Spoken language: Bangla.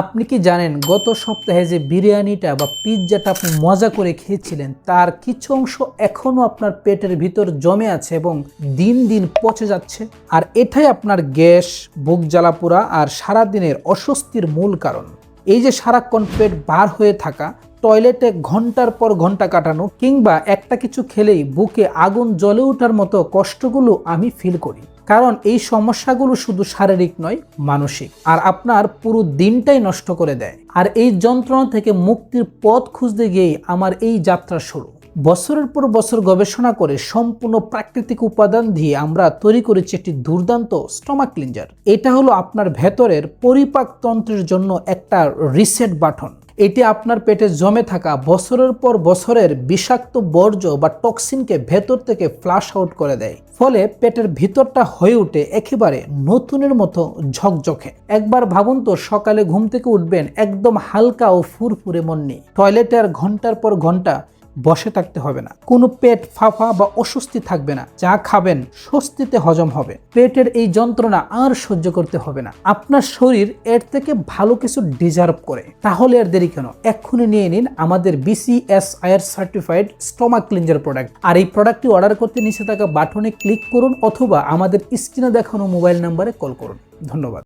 আপনি কি জানেন, গত সপ্তাহে যে বিরিয়ানিটা বা পিৎজাটা আপনি মজা করে খেয়েছিলেন, তার কিছু অংশ এখনও আপনার পেটের ভিতর জমে আছে এবং দিন দিন পচে যাচ্ছে? আর এটাই আপনার গ্যাস, বুক জ্বালাপোড়া আর সারাদিনের অস্বস্তির মূল কারণ। এই যে সারাক্ষণ পেট বার হয়ে থাকা টয়লেটে ঘণ্টার পর ঘণ্টা কাটানো কিংবা একটা কিছু খেলেই বুকে আগুন জ্বলে ওঠার মতো কষ্টগুলো আমি ফিল করি। কারণ এই সমস্যাগুলো শুধু শারীরিক নয়, মানসিক। আর আপনার পুরো দিনটাই নষ্ট করে দেয়। আর এই যন্ত্রণা থেকে মুক্তির পথ খুঁজতে গিয়েই আমার এই যাত্রা শুরু। বছরের পর বছর গবেষণা করে সম্পূর্ণ প্রাকৃতিক উপাদান দিয়ে আমরা তৈরি করেছি একটি দুর্দান্ত স্টমাক ক্লিনজার। এটা হলো আপনার ভেতরের পরিপাক তন্ত্রের জন্য একটা রিসেট বাটন এটি আপনার পেটে জমে থাকা বছরের পর বছরের বিষাক্ত বর্জ্য বা টক্সিনকে ভেতর থেকে ফ্লাশ আউট করে দেয়। ফলে পেটের ভিতরটা হয়ে উঠে একেবারে নতুনের মতো ঝকঝকে। একবার ভাবুন তো, সকালে ঘুম থেকে উঠবেন একদম হালকা ও ফুরফুরে মন নিয়ে। টয়লেটে আর ঘণ্টার পর ঘণ্টা বসে থাকতে হবে না। কোনো পেট ফাফা বা অস্বস্তি থাকবে না। যা খাবেন, স্বস্তিতে হজম হবে। পেটের এই যন্ত্রণা আর সহ্য করতে হবে না। আপনার শরীর এর থেকে ভালো কিছু ডিজার্ভ করে। তাহলে আর দেরি কেন? এক্ষুনি নিয়ে নিন আমাদের BCSIR certified stomach cleanser product আর এই প্রোডাক্টটি অর্ডার করতে নিচে থাকা বাটনে ক্লিক করুন অথবা আমাদের স্ক্রিনে দেখানো মোবাইল নাম্বারে কল করুন। ধন্যবাদ।